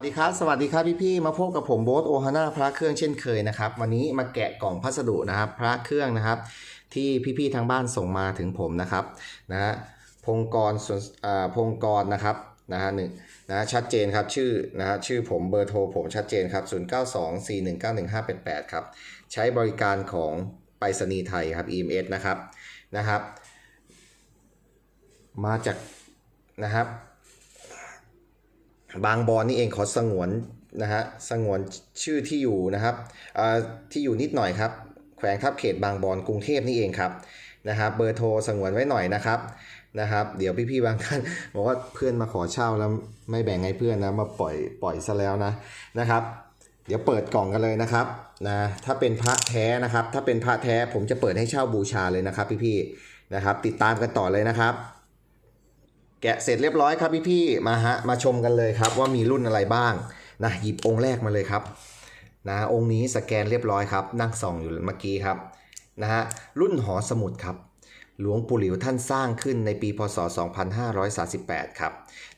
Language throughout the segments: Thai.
สวัสดีครับ สวัสดีครับพี่ๆมาพบกับผมโบ๊ทโอฮาน่าพระเครื่องเช่นเคยนะครับ วันนี้มาแกะกล่องพัสดุนะครับ พระเครื่องนะครับ ที่พี่ๆทางบ้านส่งมาถึงผมนะครับนะฮะพงกรส่วนอ่าพงกรนะครับนะฮะหนึ่งนะชัดเจนครับชื่อนะฮะชื่อผมเบอร์โทรผมชัดเจนครับ 0924191588 ครับ ใช้บริการของไปรษณีย์ไทยครับ EMS นะครับนะครับ มาจากนะครับ บางบอนนี่เองขอสงวนนะฮะสงวนชื่อที่อยู่นะครับอ่าที่อยู่นิดหน่อยครับ แขวงทับเขตบางบอนกรุงเทพนี่เองครับนะครับเบอร์โทรสงวนไว้หน่อยนะครับนะครับ เดี๋ยวพี่ๆบางท่านบอกว่าเพื่อนมาขอเช่าแล้วไม่แบ่งให้เพื่อนนะมาปล่อยปล่อยซะแล้วนะนะครับ เดี๋ยวเปิดกล่องกันเลยนะครับนะถ้าเป็นพระแท้นะครับ ถ้าเป็นพระแท้ผมจะเปิดให้เช่าบูชาเลยนะครับ พี่ๆนะครับ ติดตามกันต่อเลยนะครับ แกะเสร็จเรียบร้อยครับพี่ๆมาฮะมาชมกันเลยครับ ว่ามีรุ่นอะไรบ้างนะหยิบองค์แรกมาเลยครับนะองค์นี้สแกนเรียบร้อยครับ นั่งส่องอยู่เมื่อกี้ครับนะฮะรุ่นหอสมุดครับ หลวงปู่หลิวท่านสร้างขึ้นในปีพศ 2538 ครับ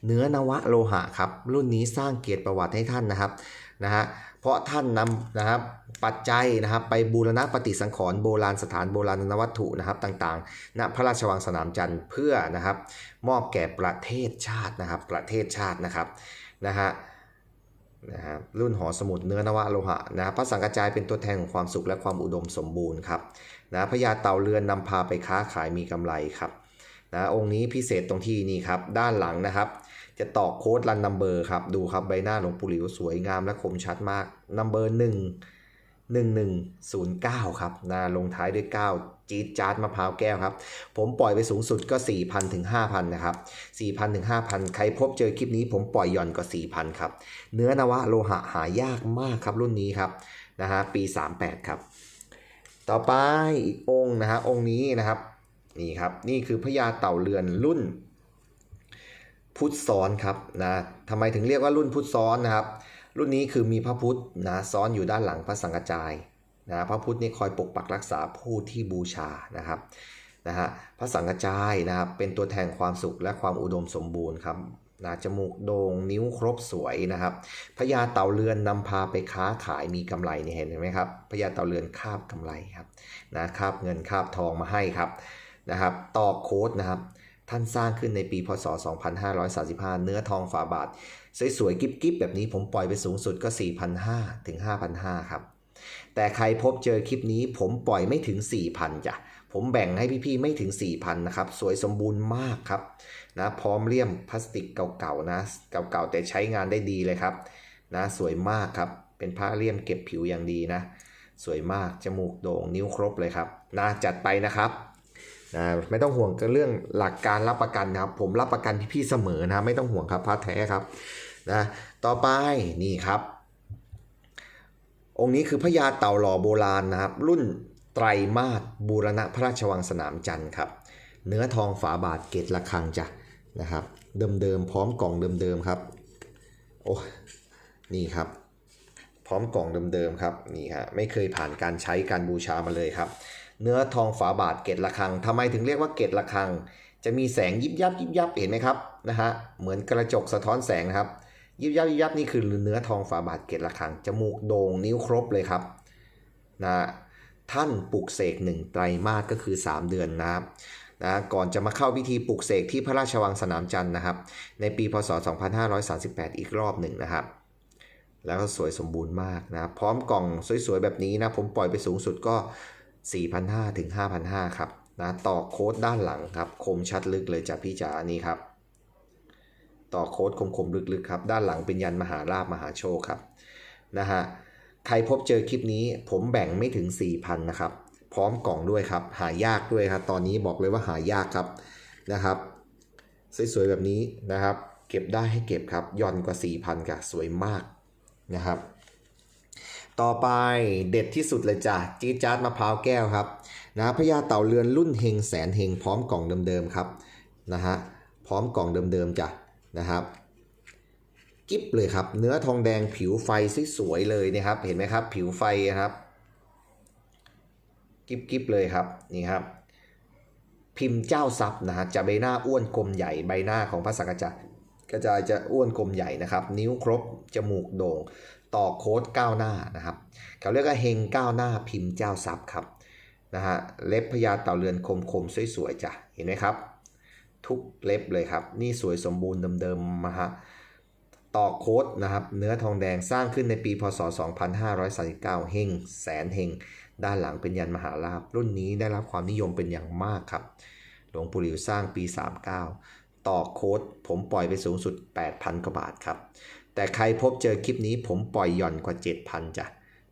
เนื้อนวะโลหะครับ รุ่นนี้สร้างเกียรติประวัติให้ท่านนะครับนะฮะเพราะท่านนำนะครับปัจจัยนะครับไปบูรณะปฏิสังขรณ์โบราณสถานโบราณวัตถุนะครับต่างๆ ณพระราชวังสนามจันทร์เพื่อนะครับมอบแก่ประเทศชาตินะครับประเทศชาตินะครับนะฮะนะครับรุ่นหอสมุดเนื้อนวะโลหะนะพระสังกระจายเป็นตัวแทนของความสุขและความอุดมสมบูรณ์ครับ นะพญาเต่าเรือนนำพาไปค้าขายมีกำไรครับนะองค์นี้พิเศษตรงที่นี่ครับ ด้านหลังนะครับ จะตอกโค้ดรันนัมเบอร์ครับ ดูครับใบหน้าหลวงปู่หลิวสวยงามและคมชัดมากนัมเบอร์หนึ่ง1109ครับนะลงท้ายด้วย9จี๊ดจ๊าดมะพร้าวแก้วครับ ผมปล่อยไปสูงสุดก็ 4,000ถึง5,000 นะครับ 4,000ถึง5,000 ใครพบเจอคลิปนี้ผมปล่อยหย่อนกว่า4,000 ครับ เนื้อนวะโลหะหายากมากครับรุ่นนี้ครับนะฮะปี 38 ครับ ต่อไปอีกองค์นะฮะองค์นี้นะครับนี่ครับนี่คือพญาเต่าเรือนรุ่น พุทธซ้อนครับนะทำไมถึงเรียกว่ารุ่นพุทธซ้อนนะครับ รุ่นนี้คือมีพระพุทธนะซ้อนอยู่ด้านหลังพระสังฆจายนะพระพุทธนี่คอยปกปักรักษาผู้ที่บูชานะครับนะฮะพระสังฆจายนะครับเป็นตัวแทนความสุขและความอุดมสมบูรณ์ครับ นะจมูกโด่งนิ้วครบสวยนะครับพญาเต่าเรือนนำพาไปค้าขายมีกำไรนี่เห็นไหมครับพญาเต่าเรือนคาบกำไรครับนะคาบเงินคาบทองมาให้ครับนะครับต่อโค้ดนะครับ ท่านสร้างขึ้นในปีพศ 2535 เนื้อทองฝาบาท สวยๆกิ๊บๆแบบนี้ผมปล่อยไปสูงสุดก็ 4,500 ถึง 5,500 ครับ แต่ใครพบเจอคลิปนี้ผมปล่อยไม่ถึง 4,000จ้ะ ผมแบ่งให้พี่ๆไม่ถึง 4,000 นะครับ สวยสมบูรณ์มากครับนะพร้อมเลี่ยมพลาสติกเก่าๆนะเก่าๆแต่ใช้งานได้ดีเลยครับนะสวยมากครับ เป็นผ้าเลี่ยมเก็บผิวอย่างดีนะ สวยมากจมูกโด่งนิ้วครบเลยครับนะจัดไปนะครับนะไม่ต้องห่วงกับเรื่องหลักการรับประกันครับ ผมรับประกันพี่ๆเสมอนะไม่ต้องห่วงครับพระแท้ครับนะต่อไปนี่ครับ องค์นี้คือพญาเต่าหล่อโบราณนะครับ รุ่น ไตรมาสบูรณะพระราชวังสนามจันทร์ครับ เนื้อทองฝาบาทเกตระฆังจ้ะนะครับ เดิมๆพร้อมกล่องเดิมๆครับ โอ้นี่ครับ พร้อมกล่องเดิมๆครับนี่ฮะไม่เคยผ่านการใช้การบูชามาเลยครับ เนื้อทองฝาบาทเกตระฆังทำไมถึงเรียกว่าเกตระฆัง จะมีแสงยิบยับยิบยับเห็นไหมครับนะฮะเหมือนกระจกสะท้อนแสงนะครับ ยิบยับยิบยับนี่คือเนื้อทองฝาบาทเกตระฆังจมูกโด่งนิ้วครบเลยครับนะ ท่านปลุกเสกหนึ่งไตรมาสก็คือ 3 เดือนนะครับนะก่อนจะมาเข้าพิธีปลุกเสกที่พระราชวังสนามจันทร์นะครับ ในปีพศ 2538 อีกรอบหนึ่งนะครับ แล้วก็สวยสมบูรณ์มากนะพร้อมกล่องสวยๆ แบบนี้นะผมปล่อยไปสูงสุดก็ 4,500 ถึง 5,500 ครับนะต่อโค้ดด้านหลังครับ คมชัดลึกเลยจากพี่จ๋านี่ครับ ต่อโค้ดคมๆลึกๆครับ ด้านหลังเป็นยันมหาราบมหาโชคครับนะฮะ ใครพบเจอคลิปนี้ ผมแบ่งไม่ถึง 4,000 นะครับ พร้อมกล่องด้วยครับ หายากด้วยครับ ตอนนี้บอกเลยว่าหายากครับนะครับ สวยๆแบบนี้นะครับ เก็บได้ให้เก็บครับย่อนกว่า 4,000ค่ะสวยมากนะครับ ต่อไปเด็ดที่สุดเลยจ้ะจี๊ดจ๊าดมะพร้าวแก้วครับนะพญาเต่าเรือนรุ่นเฮงแสนเฮงพร้อมกล่องเดิมๆครับนะฮะพร้อมกล่องเดิมๆจ้ะนะครับ กิ๊บเลยครับ เนื้อทองแดงผิวไฟสวยๆเลยนะครับ เห็นไหมครับ ผิวไฟครับกิ๊บเลยครับนี่ครับ พิมพ์เจ้าทรัพย์นะฮะจะใบหน้าอ้วนกลมใหญ่ใบหน้าของพระสังฆจายกระจายจะอ้วนกลมใหญ่นะครับ นิ้วครบจมูกโด่งต่อโค้ดก้าวหน้านะครับเขาเรียกว่าเฮงก้าวหน้าพิมพ์เจ้าทรัพย์ครับนะฮะเล็บพญาเต่าเรือนคมคมสวยๆจ้ะเห็นไหมครับ ทุกเล็บเลยครับ นี่สวยสมบูรณ์เดิมๆมาฮะ ต่อโค้ดนะครับ เนื้อทองแดงสร้างขึ้นในปีพศ 2539 เฮงแสนเฮงด้านหลังเป็นยันมหาลาภรุ่นนี้ได้รับความนิยมเป็นอย่างมากครับ หลวงปู่หลิวสร้างปี 39 ต่อโค้ดผมปล่อยไปสูงสุด 8,000 กว่าบาทครับ แต่ใครพบเจอคลิปนี้ผมปล่อยหย่อนกว่า 7,000จ้ะ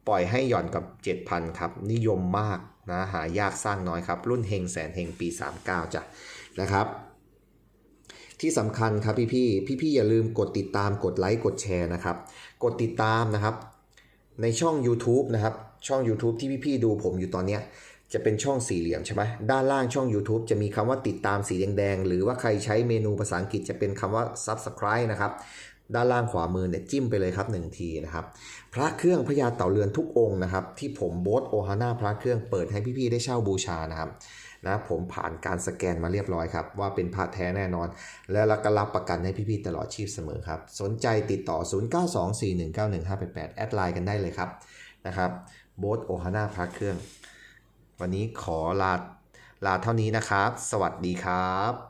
ปล่อยให้หย่อนกับ 7,000 ครับ นิยมมากนะหายากสร้างน้อยครับ รุ่นเฮงแสนเฮงปี 39จ้ะนะครับ ที่สำคัญครับพี่ๆพี่ๆอย่าลืมกดติดตามกดไลค์กดแชร์นะครับ กดติดตามนะครับ ในช่อง YouTube นะครับ ช่อง YouTube ที่พี่ๆดูผมอยู่ตอนเนี้ยจะเป็นช่องสี่เหลี่ยมใช่ไหมด้านล่างช่อง YouTube จะมีคำว่าติดตามสีแดงๆ หรือว่าใครใช้เมนูภาษาอังกฤษจะเป็นคำว่า Subscribe นะครับ ด้านล่างขวามือเนี่ยจิ้มไปเลยครับหนึ่งทีนะครับ พระเครื่องพญาเต่าเรือนทุกองค์นะครับ ที่ผมโบสโอฮาน่าพระเครื่องเปิดให้พี่ๆได้เช่าบูชานะครับนะผมผ่านการสแกนมาเรียบร้อยครับ ว่าเป็นพระแท้แน่นอน และเราก็รับประกันให้พี่ๆตลอดชีพเสมอครับ สนใจติดต่อ 0924191588 แอดไลน์กันได้เลยครับนะครับโบสโอฮาน่าพระเครื่อง วันนี้ขอลาลาเท่านี้นะครับ สวัสดีครับ